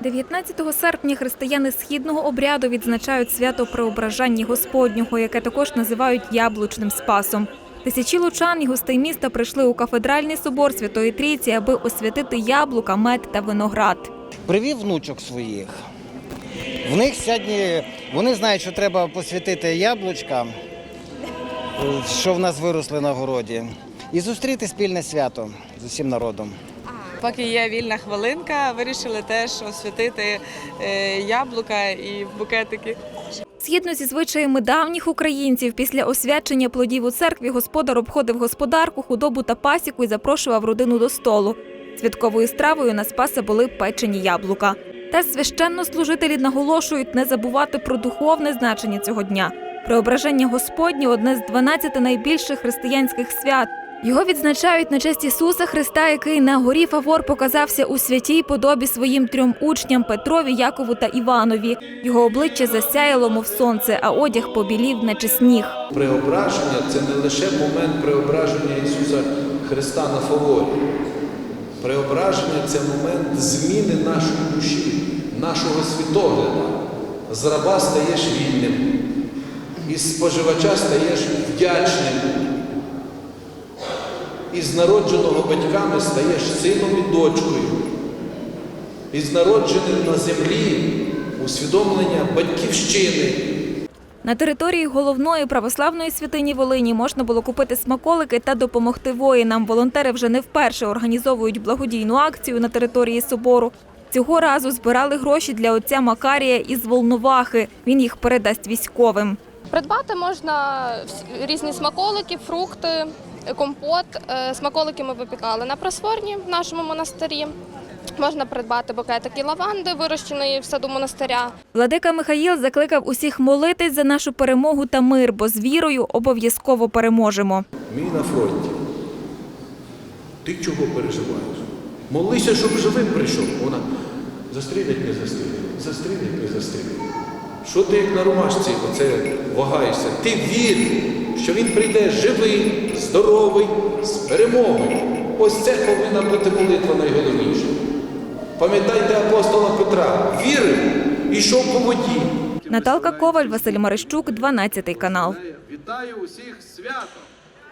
19 серпня християни східного обряду відзначають свято Преображення Господнього, яке також називають яблучним спасом. Тисячі лучан і гостей міста прийшли у кафедральний собор Святої Трійці, аби освятити яблука, мед та виноград. Привів внучок своїх. В них сьогодні вони знають, що треба посвятити яблучка, що в нас виросли на городі, і зустріти спільне свято з усім народом. Поки є вільна хвилинка, вирішили теж освятити е, яблука і букетики. Згідно зі звичаями давніх українців, після освячення плодів у церкві господар обходив господарку, худобу та пасіку і запрошував родину до столу. Святковою стравою на спаса були печені яблука. Та священнослужителі наголошують не забувати про духовне значення цього дня. Преображення Господнє одне з 12 найбільших християнських свят. Його відзначають на честь Ісуса Христа, який на горі Фавор показався у святій подобі своїм трьом учням Петрові, Якову та Іванові. Його обличчя засяяло, мов сонце, а одяг побілів, наче сніг. Преображення це не лише момент преображення Ісуса Христа на фаворі. Преображення це момент зміни нашої душі, нашого світогляду. З раба стаєш вільним, із споживача стаєш вдячним. Із народженого батьками стаєш сином і дочкою. Із народженим на землі усвідомлення батьківщини. На території головної православної святині Волині можна було купити смаколики та допомогти воїнам. Волонтери вже не вперше організовують благодійну акцію на території собору. Цього разу збирали гроші для отця Макарія із Волновахи. Він їх передасть військовим. Придбати можна всі- різні смаколики, фрукти, компот. Е, Смаколики ми випікали на просфорні в нашому монастирі. Можна придбати букетики лаванди, вирощеної в саду монастиря. Владика Михаїл закликав усіх молитись за нашу перемогу та мир, бо з вірою обов'язково переможемо. Мій на фронті. Ти чого переживаєш? Молися, щоб живим прийшов. Вона застрілять, не застрілять, застрілять, не застрілять. Що ти як на ромашці оце вагаєшся? Ти вір, що він прийде живий, здоровий, з перемогою. Ось це повинна бути молитва найголовніша. Пам'ятайте апостола Петра, вірив і йшов по воді. Наталка Коваль, Василь Марищук, 12 канал. Вітаю усіх святом!